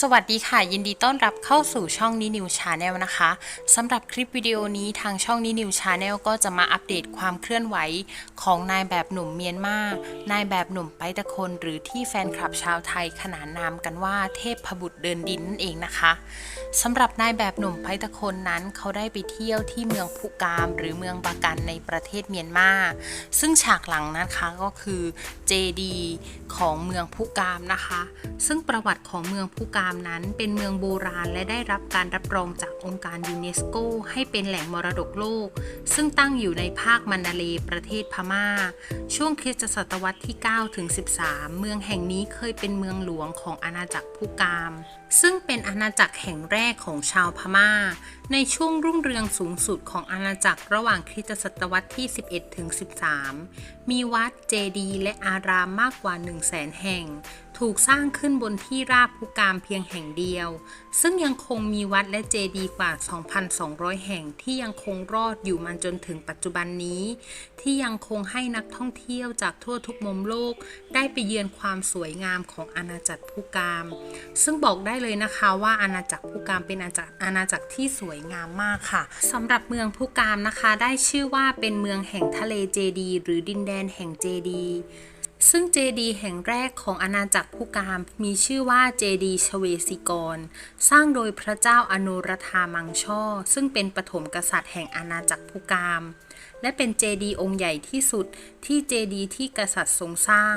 สวัสดีค่ะ ยินดีต้อนรับเข้าสู่ช่องนี้นิวชาแนลนะคะสำหรับคลิปวิดีโอนี้ทางช่องนี้นิวชาแนลก็จะมาอัปเดตความเคลื่อนไหวของนายแบบหนุ่มเมียนมานายแบบหนุ่มไปตะคน หรือที่แฟนคลับชาวไทยขนานนามกันว่าเทพพบุตรเดินดินนั่นเองนะคะสำหรับนายแบบหนุ่มไปตะคนนั้นเขาได้ไปเที่ยวที่เมืองพุกาม หรือเมืองบากันในประเทศเมียนมาซึ่งฉากหลังนะคะก็คือเจดีของเมืองพุกามนะคะ ซึ่งประวัติของเมืองพุกามนั้นเป็นเมืองโบราณและได้รับการรับรองจากองค์การยูเนสโก ให้เป็นแหล่งมรดกโลก ซึ่งตั้งอยู่ในภาคมันดาเลประเทศพม่า ช่วงคริสตศตวรรษที่ 9 ถึง 13 เมืองแห่งนี้เคยเป็นเมืองหลวงของอาณาจักรพุกาม ซึ่งเป็นอาณาจักรแห่งแรกของชาวพม่า ในช่วงรุ่งเรืองสูงสุดของอาณาจักรระหว่างคริสตศตวรรษที่ 11 ถึง 13 มีวัดเจดีย์และอารามมากกว่า 1 0 0 0 0แสนแห่ง ถูกสร้างขึ้นบนที่ราบพุกามเพียงแห่งเดียว ซึ่งยังคงมีวัดและเจดีย์กว่า 2,200 แห่งที่ยังคงรอดอยู่มาจนถึงปัจจุบันนี้ ที่ยังคงให้นักท่องเที่ยวจากทั่วทุกมุมโลก ได้ไปเยือนความสวยงามของอาณาจักรพุกาม ซึ่งบอกได้เลยนะคะว่าอาณาจักรพุกามเป็นอาณาจักรอาณาจักรที่สวยงามมากค่ะสำหรับเมืองพุกามนะคะ ได้ชื่อว่าเป็นเมืองแห่งทะเลเจดีย์หรือดินแดนแห่งเจดีย์ ซึ่งเจดีย์แห่งแรกของอาณาจักรพุกามมีชื่อว่าเจดีย์ชเวสิกร สร้างโดยพระเจ้าอนุรธามังช่อ ซึ่งเป็นปฐมกษัตริย์แห่งอาณาจักรพุกาม และเป็นเจดีย์องค์ใหญ่ที่สุดที่เจดีย์ที่กษัตริย์ทรงสร้าง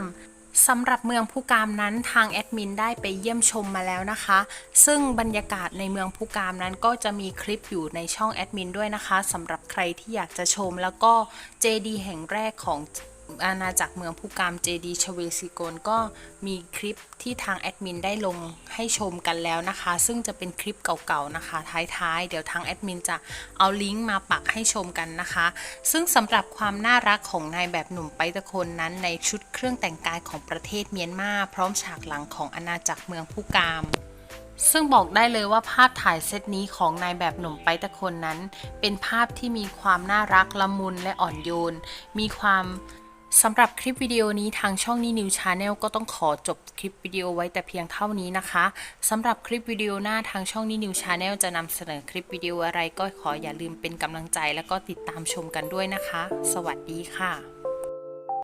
สำหรับเมืองพุกามนั้นทางแอดมินได้ไปเยี่ยมชมมาแล้วนะคะ ซึ่งบรรยากาศในเมืองพุกามนั้นก็จะมีคลิปอยู่ในช่องแอดมินด้วยนะคะสำหรับใครที่อยากจะชมแล้วก็เจดีย์แห่งแรกของ อาณาจักรเมืองพุกามเจดีชเวซิโกนก็มีคลิปที่ทางแอดมินได้ลงให้ชมกันแล้วนะคะ ซึ่งจะเป็นคลิปเก่าๆนะคะ ท้ายๆ เดี๋ยวทางแอดมินจะเอาลิงก์มาปักให้ชมกันนะคะ ซึ่งสำหรับความน่ารักของนายแบบหนุ่มไปตะคนนั้นในชุดเครื่องแต่งกายของประเทศเมียนมาพร้อมฉากหลังของอาณาจักรเมืองพุกามซึ่งบอกได้เลยว่าภาพถ่ายเซตนี้ของนายแบบหนุ่มไปตะคนนั้น เป็นภาพที่มีความน่ารักละมุนและอ่อนโยน มีความ สำหรับคลิปวิดีโอนี้ทางช่องนี้นิวชาแนลก็ต้องขอจบคลิปวิดีโอไว้แต่เพียงเท่านี้นะคะสำหรับคลิปวิดีโอหน้าทางช่องนี้นิวชาแนลจะนำเสนอคลิปวิดีโออะไรก็ขออย่าลืมเป็นกำลังใจ แล้วก็ติดตามชมกันด้วยนะคะ สวัสดีค่ะ